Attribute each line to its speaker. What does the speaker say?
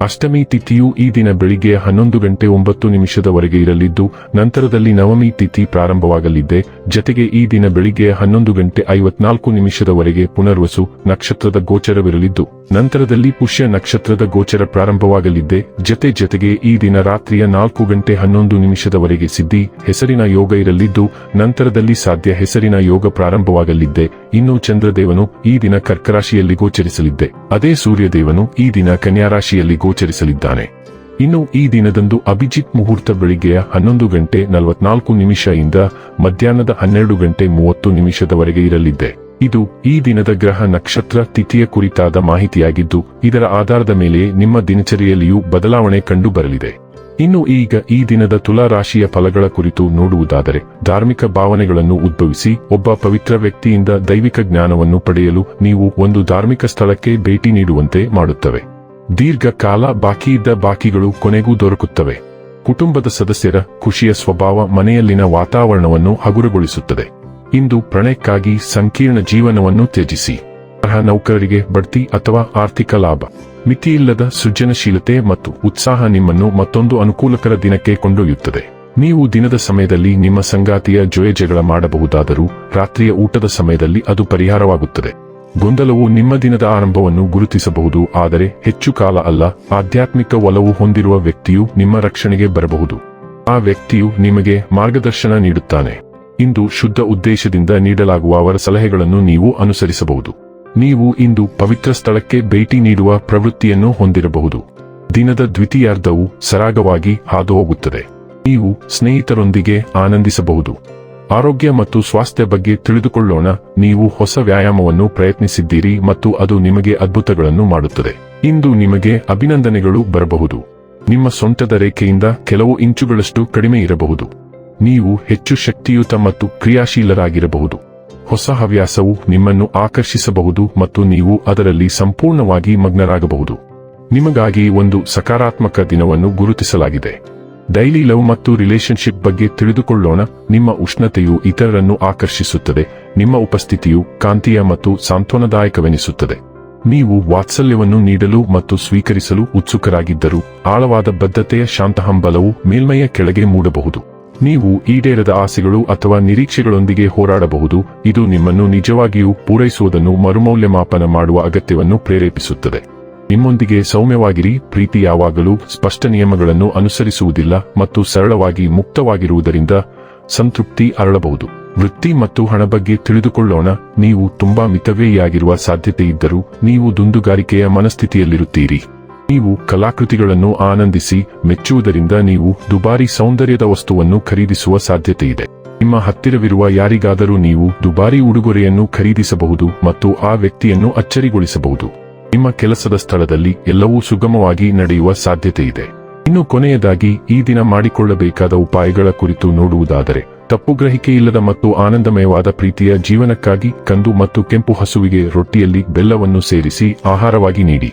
Speaker 1: ಅಷ್ಟಮಿ ತಿಥಿಯು ಈ ದಿನ ಬೆಳಿಗ್ಗೆ ಹನ್ನೊಂದು ಗಂಟೆ ಒಂಬತ್ತು ನಿಮಿಷದವರೆಗೆ ಇರಲಿದ್ದು, ನಂತರದಲ್ಲಿ ನವಮಿ ತಿಥಿ ಪ್ರಾರಂಭವಾಗಲಿದೆ. ಜತೆಗೆ ಈ ದಿನ ಬೆಳಿಗ್ಗೆ ಹನ್ನೊಂದು ಗಂಟೆ ಐವತ್ನಾಲ್ಕು ನಿಮಿಷದವರೆಗೆ ಪುನರ್ವಸು ನಕ್ಷತ್ರದ ಗೋಚರವಿರಲಿದ್ದು, ನಂತರದಲ್ಲಿ ಪುಷ್ಯ ನಕ್ಷತ್ರದ ಗೋಚರ ಪ್ರಾರಂಭವಾಗಲಿದೆ. ಜತೆ ಜತೆಗೆ ಈ ದಿನ ರಾತ್ರಿಯ ನಾಲ್ಕು ಗಂಟೆ ಹನ್ನೊಂದು ನಿಮಿಷದವರೆಗೆ ಸಿದ್ಧಿ, ಹೆಸರಿನ ಯೋಗ ಇರಲಿದ್ದು, ನಂತರದಲ್ಲಿ ಸಾಧ್ಯ ಹೆಸರಿನ ಯೋಗ ಪ್ರಾರಂಭವಾಗಲಿದ್ದೆ ಇನ್ನು ಚಂದ್ರದೇವನು ಈ ದಿನ ಕರ್ಕರಾಶಿಯಲ್ಲಿ ಗೋಚರಿಸಲಿದ್ದೆ. ಅದೇ ಸೂರ್ಯದೇವನು ಈ ದಿನ ಕನ್ಯಾರಾಶಿಯಲ್ಲಿ ಗೋಚರಿಸಲಿದ್ದಾನೆ. ಇನ್ನು ಈ ದಿನದಂದು ಅಭಿಜಿತ್ ಮುಹೂರ್ತ ಬೆಳಿಗ್ಗೆಯ ಹನ್ನೊಂದು ಗಂಟೆ ನಲವತ್ನಾಲ್ಕು ನಿಮಿಷ ಇಂದ ಮಧ್ಯಾಹ್ನದ ಹನ್ನೆರಡು ಗಂಟೆ ಮೂವತ್ತು ನಿಮಿಷದವರೆಗೆ ಇರಲಿದೆ ಇದು ಈ ದಿನದ ಗ್ರಹ ನಕ್ಷತ್ರ ತಿಥಿಯ ಕುರಿತಾದ ಮಾಹಿತಿಯಾಗಿದ್ದು, ಇದರ ಆಧಾರದ ಮೇಲೆ ನಿಮ್ಮ ದಿನಚರಿಯಲ್ಲಿಯೂ ಬದಲಾವಣೆ ಕಂಡು ಬರಲಿದೆ ಇನ್ನು ಈಗ ಈ ದಿನದ ತುಲಾ ರಾಶಿಯ ಫಲಗಳ ಕುರಿತು ನೋಡುವುದಾದರೆ, ಧಾರ್ಮಿಕ ಭಾವನೆಗಳನ್ನು ಉದ್ಭವಿಸಿ, ಒಬ್ಬ ಪವಿತ್ರ ವ್ಯಕ್ತಿಯಿಂದ ದೈವಿಕ ಜ್ಞಾನವನ್ನು ಪಡೆಯಲು ನೀವು ಒಂದು ಧಾರ್ಮಿಕ ಸ್ಥಳಕ್ಕೆ ಭೇಟಿ ನೀಡುವಂತೆ ಮಾಡುತ್ತವೆ. ದೀರ್ಘ ಕಾಲ ಬಾಕಿಯಿದ್ದ ಬಾಕಿಗಳು ಕೊನೆಗೂ ದೊರಕುತ್ತವೆ. ಕುಟುಂಬದ ಸದಸ್ಯರ ಖುಷಿಯ ಸ್ವಭಾವ ಮನೆಯಲ್ಲಿನ ವಾತಾವರಣವನ್ನು ಹಗುರಗೊಳಿಸುತ್ತದೆ. ಇಂದು ಪ್ರಣಯಕ್ಕಾಗಿ ಸಂಕೀರ್ಣ ಜೀವನವನ್ನು ತ್ಯಜಿಸಿ. ಅರ್ಹ ನೌಕರರಿಗೆ ಬಡ್ತಿ ಅಥವಾ ಆರ್ಥಿಕ ಲಾಭ. ಮಿತಿಯಿಲ್ಲದ ಸೃಜನಶೀಲತೆ ಮತ್ತು ಉತ್ಸಾಹ ನಿಮ್ಮನ್ನು ಮತ್ತೊಂದು ಅನುಕೂಲಕರ ದಿನಕ್ಕೆ ಕೊಂಡೊಯ್ಯುತ್ತದೆ. ನೀವು ದಿನದ ಸಮಯದಲ್ಲಿ ನಿಮ್ಮ ಸಂಗಾತಿಯ ಜೊಯ ಜಗಳ ಮಾಡಬಹುದಾದರೂ ರಾತ್ರಿಯ ಊಟದ ಸಮಯದಲ್ಲಿ ಅದು ಪರಿಹಾರವಾಗುತ್ತದೆ. ಗೊಂದಲವು ನಿಮ್ಮ ದಿನದ ಆರಂಭವನ್ನು ಗುರುತಿಸಬಹುದು, ಆದರೆ ಹೆಚ್ಚು ಕಾಲ ಅಲ್ಲ, ಆಧ್ಯಾತ್ಮಿಕ ಒಲವು ಹೊಂದಿರುವ ವ್ಯಕ್ತಿಯು ನಿಮ್ಮ ರಕ್ಷಣೆಗೆ ಬರಬಹುದು. ಆ ವ್ಯಕ್ತಿಯು ನಿಮಗೆ ಮಾರ್ಗದರ್ಶನ ನೀಡುತ್ತಾನೆ. ಇಂದು ಶುದ್ಧ ಉದ್ದೇಶದಿಂದ ನೀಡಲಾಗುವ ಅವರ ಸಲಹೆಗಳನ್ನು ನೀವು ಅನುಸರಿಸಬಹುದು. ನೀವು ಇಂದು ಪವಿತ್ರ ಸ್ಥಳಕ್ಕೆ ಭೇಟಿ ನೀಡುವ ಪ್ರವೃತ್ತಿಯನ್ನು ಹೊಂದಿರಬಹುದು. ದಿನದ ದ್ವಿತೀಯಾರ್ಧವು ಸರಾಗವಾಗಿ ಹಾದುಹೋಗುತ್ತದೆ. ನೀವು ಸ್ನೇಹಿತರೊಂದಿಗೆ ಆನಂದಿಸಬಹುದು. ಆರೋಗ್ಯ ಮತ್ತು ಸ್ವಾಸ್ಥ್ಯ ಬಗ್ಗೆ ತಿಳಿದುಕೊಳ್ಳೋಣ. ನೀವು ಹೊಸ ವ್ಯಾಯಾಮವನ್ನು ಪ್ರಯತ್ನಿಸಿದ್ದೀರಿ ಮತ್ತು ಅದು ನಿಮಗೆ ಅದ್ಭುತಗಳನ್ನು ಮಾಡುತ್ತದೆ. ಇಂದು ನಿಮಗೆ ಅಭಿನಂದನೆಗಳು ಬರಬಹುದು. ನಿಮ್ಮ ಸೊಂಟದ ರೇಖೆಯಿಂದ ಕೆಲವು ಇಂಚುಗಳಷ್ಟು ಕಡಿಮೆ ಇರಬಹುದು. ನೀವು ಹೆಚ್ಚು ಶಕ್ತಿಯುತ ಮತ್ತು ಕ್ರಿಯಾಶೀಲರಾಗಿರಬಹುದು. ಹೊಸ ಹವ್ಯಾಸವು ನಿಮ್ಮನ್ನು ಆಕರ್ಷಿಸಬಹುದು ಮತ್ತು ನೀವು ಅದರಲ್ಲಿ ಸಂಪೂರ್ಣವಾಗಿ ಮಗ್ನರಾಗಬಹುದು. ನಿಮಗಾಗಿ ಒಂದು ಸಕಾರಾತ್ಮಕ ದಿನವನ್ನು ಗುರುತಿಸಲಾಗಿದೆ. ಡೈಲಿ ಲವ್ ಮತ್ತು ರಿಲೇಶನ್ಶಿಪ್ ಬಗ್ಗೆ ತಿಳಿದುಕೊಳ್ಳೋಣ. ನಿಮ್ಮ ಉಷ್ಣತೆಯು ಇತರರನ್ನು ಆಕರ್ಷಿಸುತ್ತದೆ, ನಿಮ್ಮ ಉಪಸ್ಥಿತಿಯು ಕಾಂತೀಯ ಮತ್ತು ಸಾಂತ್ವನದಾಯಕವೆನಿಸುತ್ತದೆ. ನೀವು ವಾತ್ಸಲ್ಯವನ್ನು ನೀಡಲು ಮತ್ತು ಸ್ವೀಕರಿಸಲು ಉತ್ಸುಕರಾಗಿದ್ದರೂ, ಆಳವಾದ ಬದ್ಧತೆಯ ಶಾಂತಹಂಬಲವು ಮೇಲ್ಮೈಯ ಕೆಳಗೆ ಮೂಡಬಹುದು. ನೀವು ಈಡೇರದ ಆಸೆಗಳು ಅಥವಾ ನಿರೀಕ್ಷೆಗಳೊಂದಿಗೆ ಹೋರಾಡಬಹುದು, ಇದು ನಿಮ್ಮನ್ನು ನಿಜವಾಗಿಯೂ ಪೂರೈಸುವುದನ್ನು ಮರುಮೌಲ್ಯಮಾಪನ ಮಾಡುವ ಅಗತ್ಯವನ್ನು ಪ್ರೇರೇಪಿಸುತ್ತದೆ. ನಿಮ್ಮೊಂದಿಗೆ ಸೌಮ್ಯವಾಗಿರಿ, ಪ್ರೀತಿ ಯಾವಾಗಲೂ ಸ್ಪಷ್ಟ ನಿಯಮಗಳನ್ನು ಅನುಸರಿಸುವುದಿಲ್ಲ ಮತ್ತು ಸರಳವಾಗಿ ಮುಕ್ತವಾಗಿರುವುದರಿಂದ ಸಂತೃಪ್ತಿ ಅರಳಬಹುದು. ವೃತ್ತಿ ಮತ್ತು ಹಣ ಬಗ್ಗೆ ತಿಳಿದುಕೊಳ್ಳೋಣ, ನೀವು ತುಂಬಾ ಮಿತವೇಯಾಗಿರುವ ಸಾಧ್ಯತೆಯಿದ್ದರೂ ನೀವು ದುಂದುಗಾರಿಕೆಯ ಮನಸ್ಥಿತಿಯಲ್ಲಿರುತ್ತೀರಿ. ನೀವು ಕಲಾಕೃತಿಗಳನ್ನು ಆನಂದಿಸಿ, ಮೆಚ್ಚುವುದರಿಂದ ನೀವು ದುಬಾರಿ ಸೌಂದರ್ಯದ ವಸ್ತುವನ್ನು ಖರೀದಿಸುವ ಸಾಧ್ಯತೆಯಿದೆ. ನಿಮ್ಮ ಹತ್ತಿರವಿರುವ ಯಾರಿಗಾದರೂ ನೀವು ದುಬಾರಿ ಉಡುಗೊರೆಯನ್ನು ಖರೀದಿಸಬಹುದು ಮತ್ತು ಆ ವ್ಯಕ್ತಿಯನ್ನು ಅಚ್ಚರಿಗೊಳಿಸಬಹುದು. ನಿಮ್ಮ ಕೆಲಸದ ಸ್ಥಳದಲ್ಲಿ ಎಲ್ಲವೂ ಸುಗಮವಾಗಿ ನಡೆಯುವ ಸಾಧ್ಯತೆಯಿದೆ. ಇನ್ನು ಕೊನೆಯದಾಗಿ, ಈ ದಿನ ಮಾಡಿಕೊಳ್ಳಬೇಕಾದ ಉಪಾಯಗಳ ಕುರಿತು ನೋಡುವುದಾದರೆ, ತಪ್ಪು ಗ್ರಹಿಕೆಯಿಲ್ಲದ ಮತ್ತು ಆನಂದಮಯವಾದ ಪ್ರೀತಿಯ ಜೀವನಕ್ಕಾಗಿ ಕಂದು ಮತ್ತು ಕೆಂಪು ಹಸುವಿಗೆ ರೊಟ್ಟಿಯಲ್ಲಿ ಬೆಲ್ಲವನ್ನು ಸೇರಿಸಿ ಆಹಾರವಾಗಿ ನೀಡಿ.